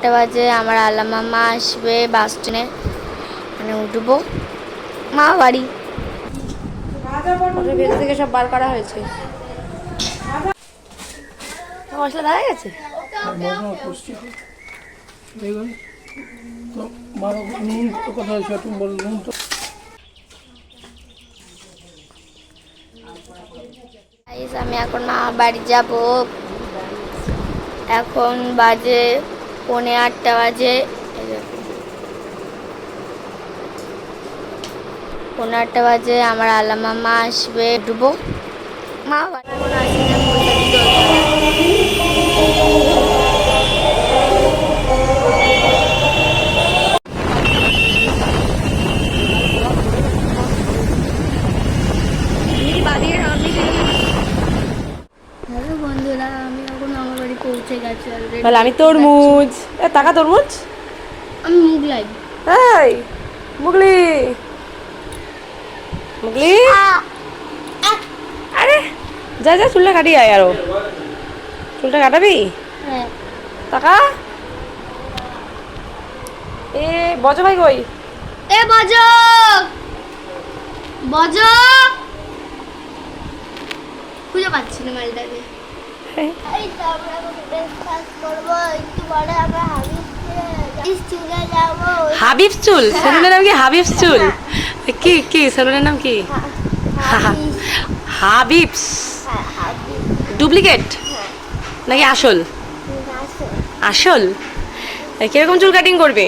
একটা বাজে আমার আল্লাহ মামা আসবে বাস স্ট্যান্ডে মানে উঠবো। মা বাড়ি। ভেতর থেকে সব বার করা হয়েছে। মশলা দেখা গেছে? আমি এখন মামা বাড়ি যাব। এখন বাজে পৌনে আটটা বাজে। পৌনে আটটা বাজে, আমার আল্লাহ মামা আসবে, ডুবো। মা আমি আমি তরমুজ। এ টাকা তরমুজ? আমি মুগলাই। এই মুগলি। মুগলি? আরে যা যা চুলটা কাটি আয় আরও। চুলটা কাটাবি? হ্যাঁ। টাকা? এ বজ ভাই কই? এ বজ! বজ! খুঁজে পাচ্ছি না মালটাকে। হাবিব চুল সেলুনের নাম কি হাবিব চুল? কি কি সেলুনের নাম কি? হাবিবস। হ্যাঁ ডুপ্লিকেট? নাকি আসল? আসল। কীরকম চুল কাটিং করবে?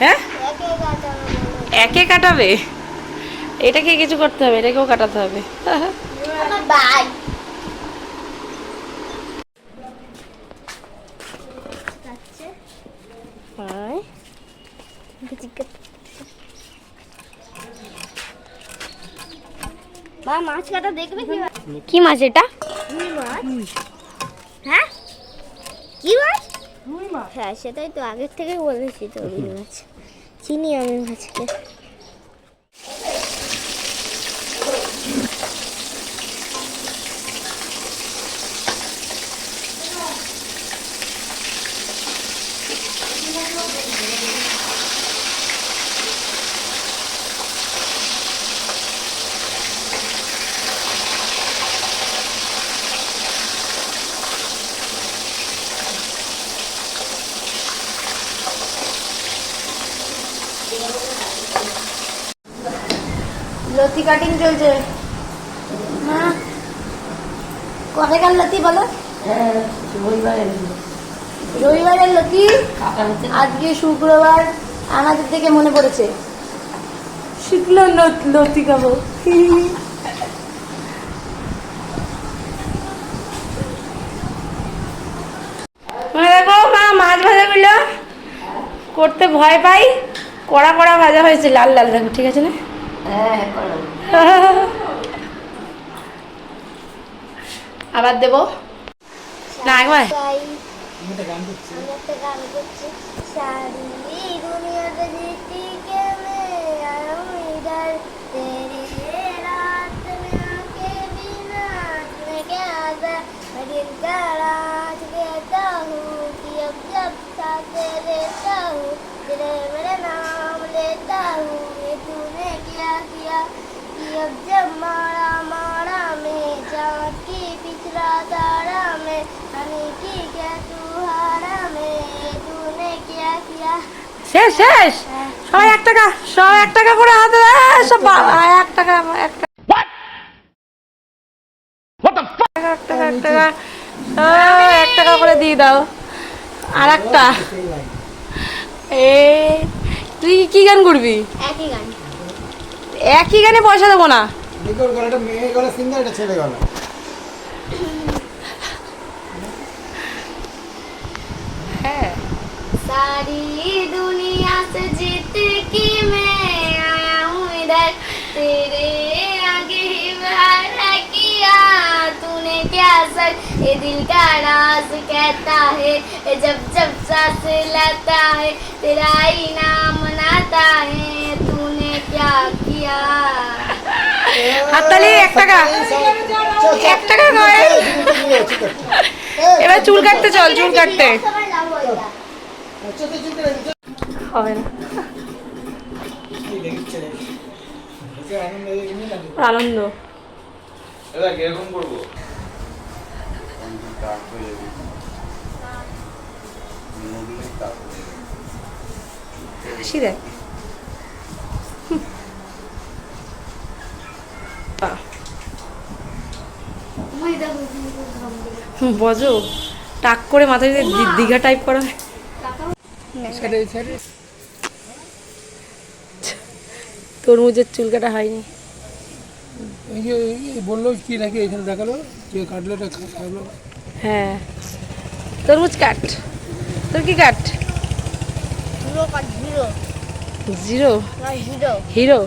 হ্যাঁ একে কাটাবে এটাকে কিছু করতে হবে? এটাকেও কাটাতে হবে। বাই। হাই। মা মাছ কাটা দেখবে কি কি মাছ এটা? হ্যাঁ? কি মাছ? হ্যাঁ সেটাই তো আগের থেকে বলেছি তো রুই মাছ। চিনি আমি মাছকে লতি কাটিং চলছে। মা কবেকার লতি বলো? রবিবারের লতি আজকে শুক্রবার আমাদের থেকে মনে পড়েছে। শুক্লো লতি খাব। দেখো মা মাছ ভাজা গুলো করতে ভয় পাই। কড়া কড়া ভাজা হয়েছে লাল লাল দেখো ঠিক আছে না? আবার দেবো না একবার তাই আমি একটা গান করছি सारी दुनिया जीती के मैं आया हूँ इधर तेरे रात में आके बिना तूने क्या था मैं दिल का राज देता हूँ कि अब जब साथ रहता हूँ तेरे मेरा नाम लेता हूँ ये तूने क्या किया कि अब जब मारा मारा मैं चाँद की पिछला तारा में हनी की क्या तू हारा में तूने क्या किया শেষ শেষ সবাই এক টাকা সবাই এক টাকা করে হাতে দেয় সব বাবা, এক টাকা এক টাকা এক টাকা এক টাকা সবাই এক টাকা করে দিয়ে দাও আর একটা এ তুই কি গান করবি একই গান একই গানে পয়সা দেবো না নিকট গলা একটা মেয়ে গলা সিঙ্গার একটা ছেলে গলা হ্যাঁ सारी दुनिया से जीत के मैं आया हूँ इधर तेरे आगे ही वादा किया तूने क्या सर ये दिल का राज कहता है ये जब जब सांस लेता है तेरा ही नाम नाता है तूने क्या किया হাততালি এক টাকা। এক টাকা করে এবার চুল কাটতে চল চুল কাটতে। হবে না। আনন্দ। হাসি দেখ বাহ, ওই দেখো কিন্তু ঘামবে হুম, বজো টাক করে মাথায় যদি দি- দীঘা টাইপ করা তরমুজের চুল কাটা হয়নি। এই যে বলল কি নাকি এখানে দেখাল যে কাটলো খাবলো হ্যাঁ। তরমুজ কাট। তোর কি কাট? জিরো কাট জিরো। জিরো? জিরো। হিরো?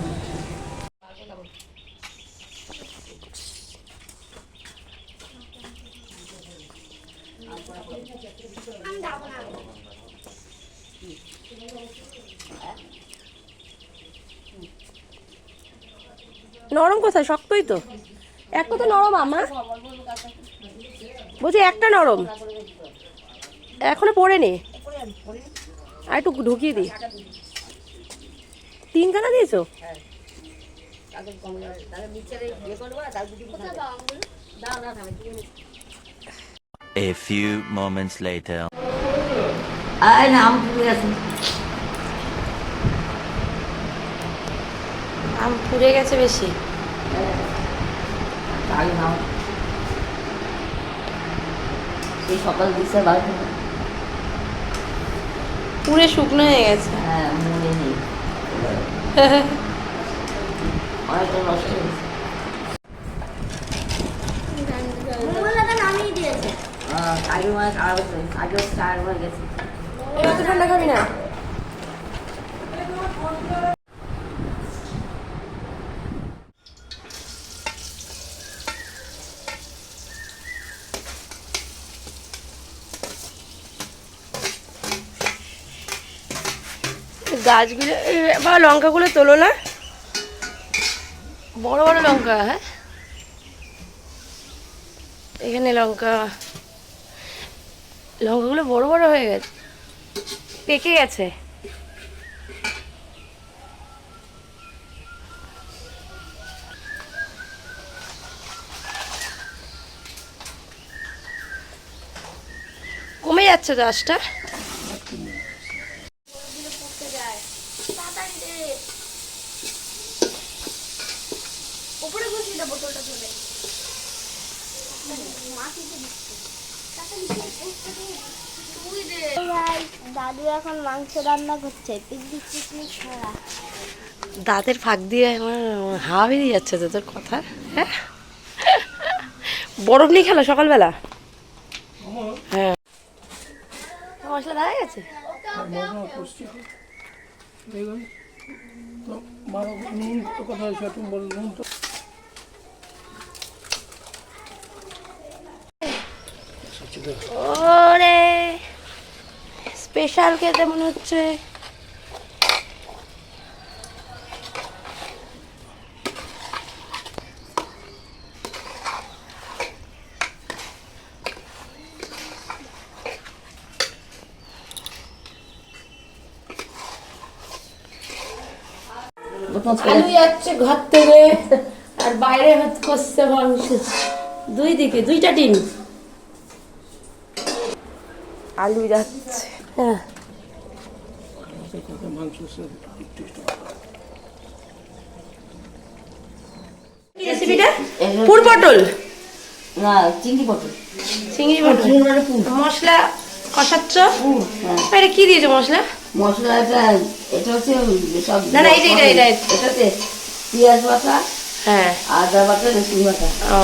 নরম কোথায়? শক্তই তো। একটা তো নরম আমার। বলছি একটা নরম। এখনও পড়েনি? আর একটু ঢুকিয়ে দিই। তিনখানা দিয়েছ? A few moments later. আয় না আম পুড়ে গেছে আম পুড়ে গেছে বেশি আগে নাও সেই সকাল দিচ্ছে বার। পুড়ে শুকনো হয়ে গেছে হ্যাঁ মনে নেই অনেকটা নষ্ট হয়ে গেছে মোমোলাটা নামিয়ে দিয়েছে গাছগুলো বা লঙ্কাগুলো তোলো না? বড় বড় লঙ্কা হ্যাঁ? এখানে লঙ্কা লঙ্কাগুলো বড় বড় হয়ে গেছে। পেকে গেছে। কমে যাচ্ছে তো দাদু এখন মাংস রান্না করছে, পিকনিক পিকনিক ছাড়া। দাঁতের ফাঁক দিয়ে আমার হাওয়া বেরিয়ে যাচ্ছে তো তোর কথা হ্যাঁ? বরফ নিয়ে খেলো সকালবেলা? হ্যাঁ। মশলা দেখা গেছে? মশলা করছি দেখুন তো মা নুন তো কথা হয়েছে একটু বল নুন তো ওরে স্পেশাল খেতে মনে হচ্ছে। আলু যাচ্ছে ঘর থেকে আর বাইরে হচ্ছে করছে মাংস। দুই দিকে দুইটা টিন আলু যাচ্ছে। হ্যাঁ রেসিপিটা? পুর পটল? না চিংড়ি পটল। চিংড়ি পটল। চিংড়ি পুর মশলা কষাচ্ছ? পুর এটা কি দিয়েছ মশলা? মশলাটা এটা হচ্ছে সব না, না, এইটা, এইটা। এটাতে পেঁয়াজ বাটা হ্যাঁ। আদা বাটা রসুন বাটা। ও।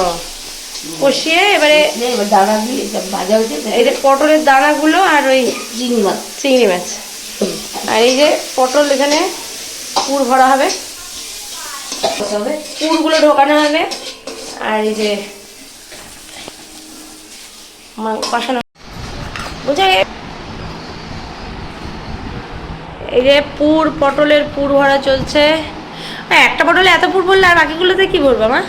কষিয়ে এবারে দিয়ে এবার দানা দিয়ে এটা ভাজা হয়েছে এই যে পটলের দানাগুলো আর ওই চিংড়ি মাছ। চিংড়ি মাছ। আর এই যে পটল এখানে পুর ভরা হবে। পুরগুলো ঢোকানো হবে। আর এই যে কষানো। বুঝে এই যে পুর পটলের পুর ভরা চলছে। একটা পটলে এত পুর পড়লে আর বাকিগুলোতে কি ভরবা মা।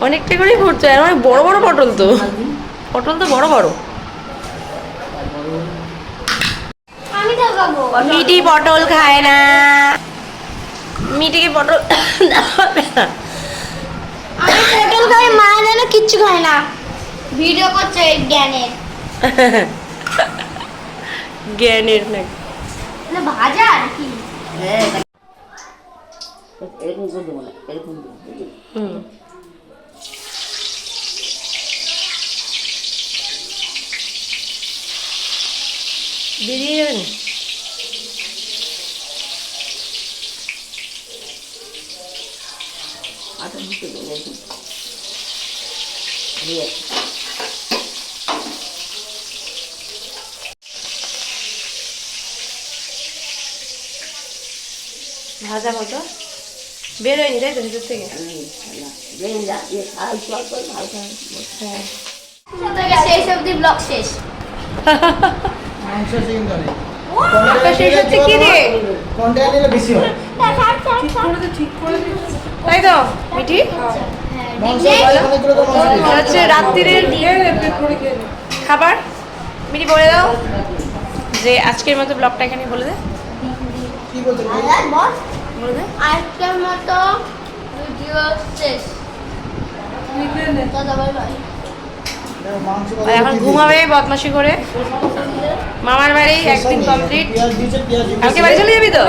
অনেকটা করেই ভরছো আর অনেক বড় বড় পটল তো পটল তো বড় বড় মিটি পটল খায় না মিটিকে পটল না। আমি পটল খাই মা যেন কিচ্ছু খায় না ভিডিও করছে জ্ঞানের জ্ঞানের মানে ভাজা নাকি হ্যাঁ এরকম করে দেবো না এরকম দেবো হুম বেরিয়ে যাবেন আটা দিতে দিয়ে ভাজা মতো? বের হয়নি তাই তো ভিতর থেকে? হ্যাঁ। শেষ অব্দি ব্লগ শেষ। হয়। খাবার? মিঠি বলে দাও। যে আজকের মতো ব্লগটা এখানে বলে দে। কি বলতে আর বল। বলে দে। আজকের মতো ভিডিও শেষ দাদা বাই বাই মাংস আর এখন ঘুমাবে বদমাসি করে। মামার বাড়ি একদিন কমপ্লিট কালকে বাড়ি চলে যাবি তো?